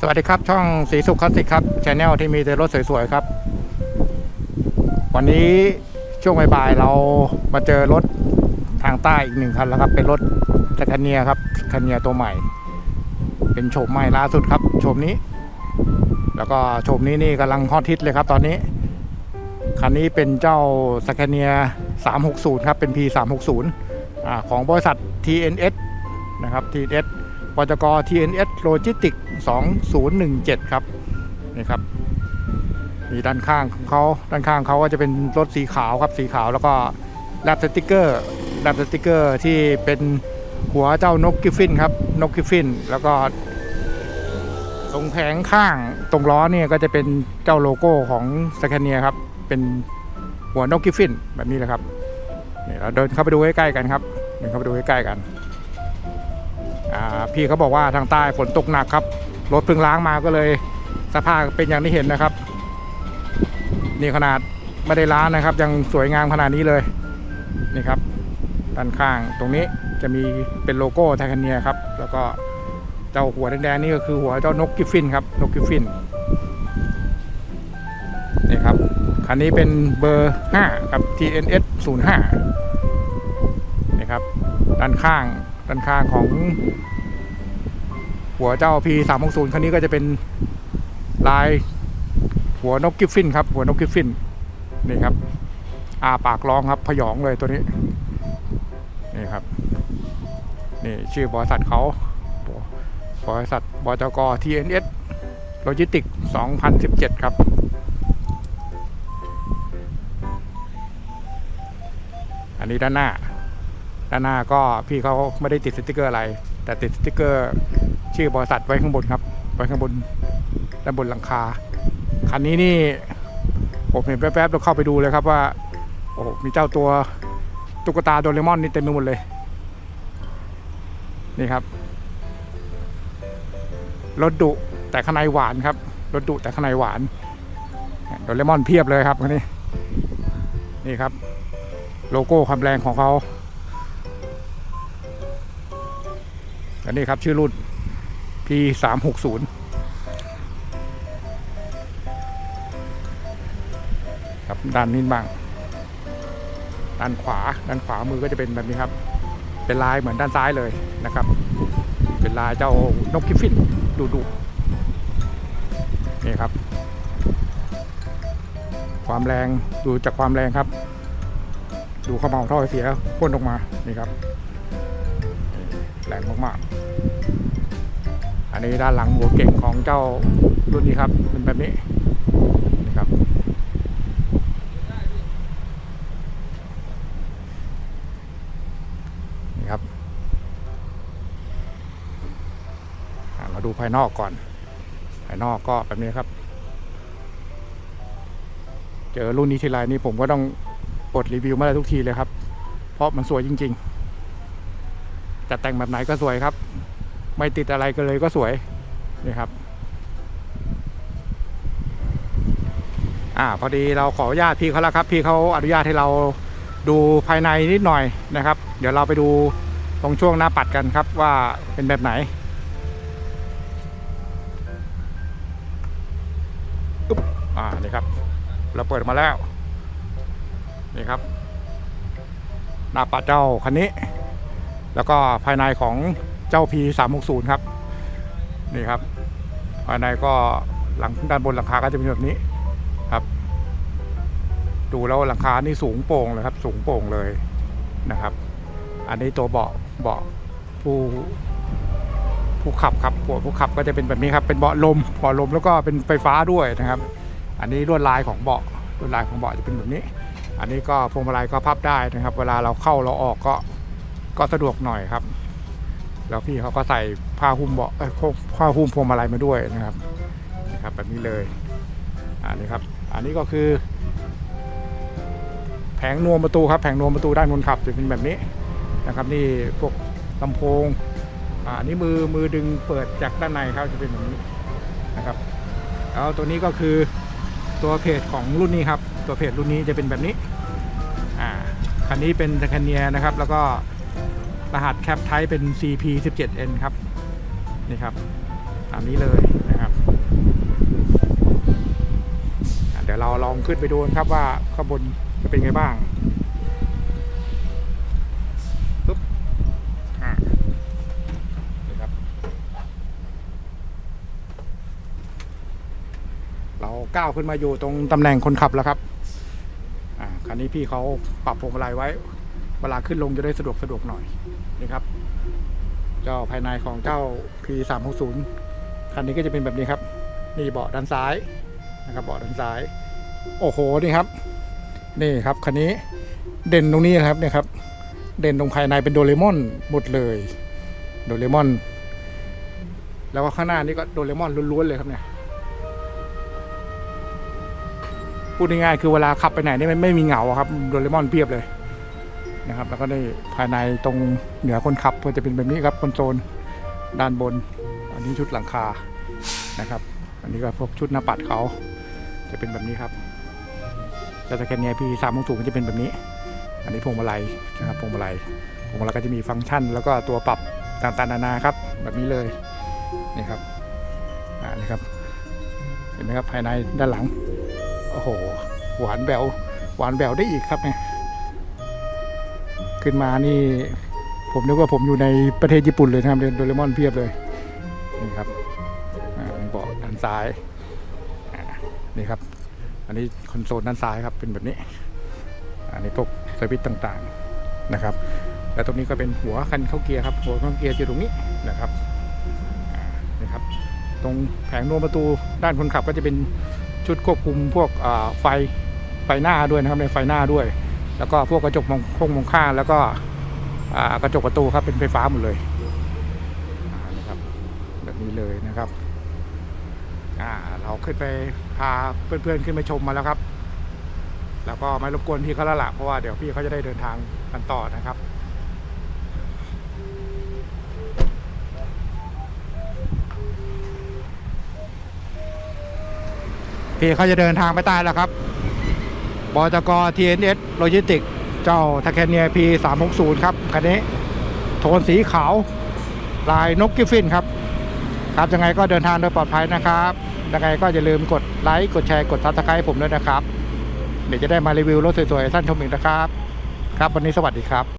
สวัสดีครับ ช่องสีสุขคลาสสิกครับชแนลที่มีแต่รถสวยๆครับ วันนี้ช่วงบ่ายๆเรามาเจอรถทางใต้อีกหนึ่งคันแล้วครับ เป็นรถสแคเนียครับสแคเนียตัวใหม่ เป็นโฉมใหม่ล่าสุดครับโฉมนี้ แล้วก็โฉมนี้นี่กำลังฮอตฮิตเลยครับ ตอนนี้คันนี้เป็นเจ้าสแคเนีย360 ครับ เป็น P 360อ่าของบริษัท TNS นะครับ TNS ปจก TNS Logistics 2017 ครับนี่ครับมีด้านข้างของเขาด้านข้างเขาก็จะเป็นรถสีขาวครับสีขาวแล้วก็แรปสติกเกอร์แรปสติกเกอร์ที่เป็นหัวเจ้านกกิฟฟินครับนกกิฟฟิน แล้วก็ ตรงแผงข้างตรงล้อเนี่ยก็จะเป็นเจ้าโลโก้ของสแคเนียครับเป็นหัวนกกิฟฟินแบบนี้เลยครับนี่เราเดินเข้าไปดูใกล้ๆกันครับเดินเข้าไปดูใกล้ๆกัน พี่เขาบอกว่าทางใต้ฝนตกหนักครับ รถเพิ่งล้างมาก็เลย สภาพเป็นอย่างที่เห็นนะครับ นี่ขนาดไม่ได้ล้างนะครับ ยังสวยงามขนาดนี้เลยนี่ครับ ด้านข้างตรงนี้จะมีเป็นโลโก้ไทคเนียครับ แล้วก็เจ้าหัวแดงๆนี่ก็คือหัวเจ้านกกิฟฟินครับนกกิฟฟินนี่ครับคันนี้เป็นเบอร์5ครับ TNS 05นี่ครับด้านข้างด้านข้างของ หัวเจ้า P 3 6 0 คันนี้ก็จะเป็นลายหัวนกกิฟฟินครับ หัวนกกิฟฟินนี่ครับอาปากร้องครับพยองเลยตัวนี้ นี่ครับ นี่ชื่อบริษัทเขาบริษัทบจก TNS Logistics 2017 ครับ อันนี้ด้านหน้า ด้านหน้าก็พี่เขาไม่ได้ติดสติกเกอร์อะไร แต่ติดสติกเกอร์ ชื่อบริษัทไว้ข้างบนครับ ไว้ข้างบนด้านบนหลังคา คันนี้นี่ผมเห็นแป๊บๆเราเข้าไปดูเลยครับว่า โอ้มีเจ้าตัวตุ๊กตาโดเรมอนนี่เต็มไปหมดเลย นี่ครับ รถดุแต่ข้างในหวานครับ รถดุแต่ข้างในหวาน โดเรมอนเพียบเลยครับคันนี้ นี่ครับ โลโก้ความแรงของเขาอันนี้ครับชื่อรุ่น P 3 6 0ครับด้านนี้บ้าง ด้านขวา ด้านขวามือก็จะเป็นแบบนี้ครับ เป็นลายเหมือนด้านซ้ายเลยนะครับ เป็นลายเจ้านกกิฟฟินดูดูนี่ครับ ความแรงดูจากความแรงครับ ดูขมเหลาท่อไอเสียพ่นออกมานี่ครับ แรงมากๆ อันนี้ด้านหลังหัวเก่งของเจ้ารุ่นนี้ครับเป็นแบบนี้นี่ครับนี่ครับอะมาดูภายนอกก่อน ภายนอกก็แบบนี้ครับ เจอรุ่นนี้ทีไรนี่ผมก็ต้องกดรีวิวมาได้ทุกทีเลยครับ เพราะมันสวยจริง ๆ จะแต่งแบบไหนก็สวยครับ ไม่ติดอะไรกันเลยก็สวยนี่ครับอ่าพอดีเราขออนุญาตพี่เขาแล้วครับ พี่เขาอนุญาตให้เราดูภายในนิดหน่อยนะครับ เดี๋ยวเราไปดูตรงช่วงหน้าปัดกันครับว่าเป็นแบบไหนอึ๊บอ่านี่ครับ เราเปิดมาแล้วนี่ครับ หน้าปัดเจ้าคันนี้ แล้วก็ภายในของ เจ้า P 3 6 0ครับนี่ครับภายในก็หลังด้านบนหลังคาก็จะเป็นแบบนี้ครับ ดูแล้วหลังคานี่สูงโปร่งเลยครับ สูงโปร่งเลยนะครับ อันนี้ตัวเบาะเบาะผู้ผู้ขับครับหัวผู้ขับก็จะเป็นแบบนี้ครับ เป็นเบาะลมเบาะลมแล้วก็เป็นไฟฟ้าด้วยนะครับ อันนี้ลวดลายของเบาะลวดลายของเบาะจะเป็นแบบนี้ อันนี้ก็พวงมาลัยก็พับได้นะครับ เวลาเราเข้าเราออกก็ก็สะดวกหน่อยครับ แล้วพี่เขาก็ใส่ผ้าหุ้มเบาะเอ้ยผ้าหุ้มพวงมาลัยมาด้วยนะครับนะครับแบบนี้เลยอันนี้ครับ อันนี้ก็คือ แผงนวมประตูครับแผงนวมประตูด้านคนขับจะเป็นแบบนี้นะครับ นี่พวกลำโพงอ่านี่มือมือดึงเปิดจากด้านในครับจะเป็นแบบนี้นะครับแล้วตัวนี้ก็คือตัวเพจของรุ่นนี้ครับ ตัวเพจรุ่นนี้จะเป็นแบบนี้อ่าคันนี้เป็นแคเนียนะครับ แล้วก็ รหัสแคปไทป์เป็น CP17N ครับ นี่ครับ ตามนี้เลยนะครับ เดี๋ยวเราลองขึ้นไปดูนครับว่าข้างบนจะเป็นไงบ้างปึ๊บอ่านี่ครับ เราก้าวขึ้นมาอยู่ตรงตำแหน่งคนขับแล้วครับ อ่าคันนี้พี่เขาปรับพวงมาลัยไว้ เวลาขึ้นลงจะได้สะดวกสะดวกหน่อยนี่ครับ เจ้าภายในของเจ้า P 3 6 0 คันนี้ก็จะเป็นแบบนี้ครับ นี่เบาะด้านซ้ายนะครับเบาะด้านซ้าย โอ้โหนี่ครับ นี่ครับคันนี้เด่นตรงนี้นะครับเนี่ยครับ เด่นตรงภายในเป็นโดเรมอนหมดเลย โดเรมอน แล้วก็ข้างหน้านี่ก็โดเรมอนล้วนๆเลยครับเนี่ยพูดง่ายๆคือเวลาขับไปไหนนี่ไม่ไม่มีเหงาครับโดเรมอนเพียบเลย นะครับ แล้วก็ในภายในตรงเหนือคนขับก็จะเป็นแบบนี้ครับคอนโซลด้านบน อันนี้ชุดหลังคานะครับ อันนี้ก็พวกชุดหน้าปัดเขาจะเป็นแบบนี้ครับจะตะแกนเนียพี่สามมงถูมันจะเป็นแบบนี้ อันนี้พวงมาลัยนะครับพวงมาลัยพวงมาลัยก็จะมีฟังก์ชัน แล้วก็ตัวปรับต่างๆนานาครับ แบบนี้เลยนี่ครับอ่านี่ครับเห็นไหมครับภายในด้านหลังโอ้โหหวานแบวหวานแบวได้อีกครับเนี่ย ขึ้นมานี่ ผมนึกว่าผมอยู่ในประเทศญี่ปุ่นเลยนะครับเรียนโดเรมอนเพียบเลยนี่ครับอ่าเบาะด้านซ้ายนี่ครับ อันนี้คอนโซลด้านซ้ายครับเป็นแบบนี้ อันนี้พวกสวิตต่างๆนะครับ แล้วตรงนี้ก็เป็นหัวคันเข้าเกียร์ครับ หัวเข้าเกียร์อยู่ตรงนี้นะครับนี่ครับ ตรงแผงนวมประตูด้านคนขับก็จะเป็นชุดควบคุมพวกไฟไฟหน้าด้วยนะครับในไฟหน้าด้วย แล้วก็พวกกระจกมองคงมองข้างแล้วก็กระจกประตูครับเป็นไฟฟ้าหมดเลยนะครับแบบนี้เลยนะครับเราขึ้นไปพาเพื่อนๆขึ้นไปชมมาแล้วครับ แล้วก็ไม่รบกวนพี่เขาและละเพราะว่าเดี๋ยวพี่เขาจะได้เดินทางกันต่อนะครับพี่เขาจะเดินทางไปใต้แล้วครับ บจก TNS โลจิสติก เจ้าทาแคเนีย P 3 6 0 ครับ คันนี้ โทนสีขาว ลายนกกิฟฟินครับ ครับยังไงก็เดินทางโดยปลอดภัยนะครับยังไงก็อย่าลืมกดไลค์ กดแชร์ กดซับสไครต์ผมด้วยนะครับ เดี๋ยวจะได้มารีวิวรถสวยๆ สั้นชมอีกนะครับ ครับวันนี้สวัสดีครับ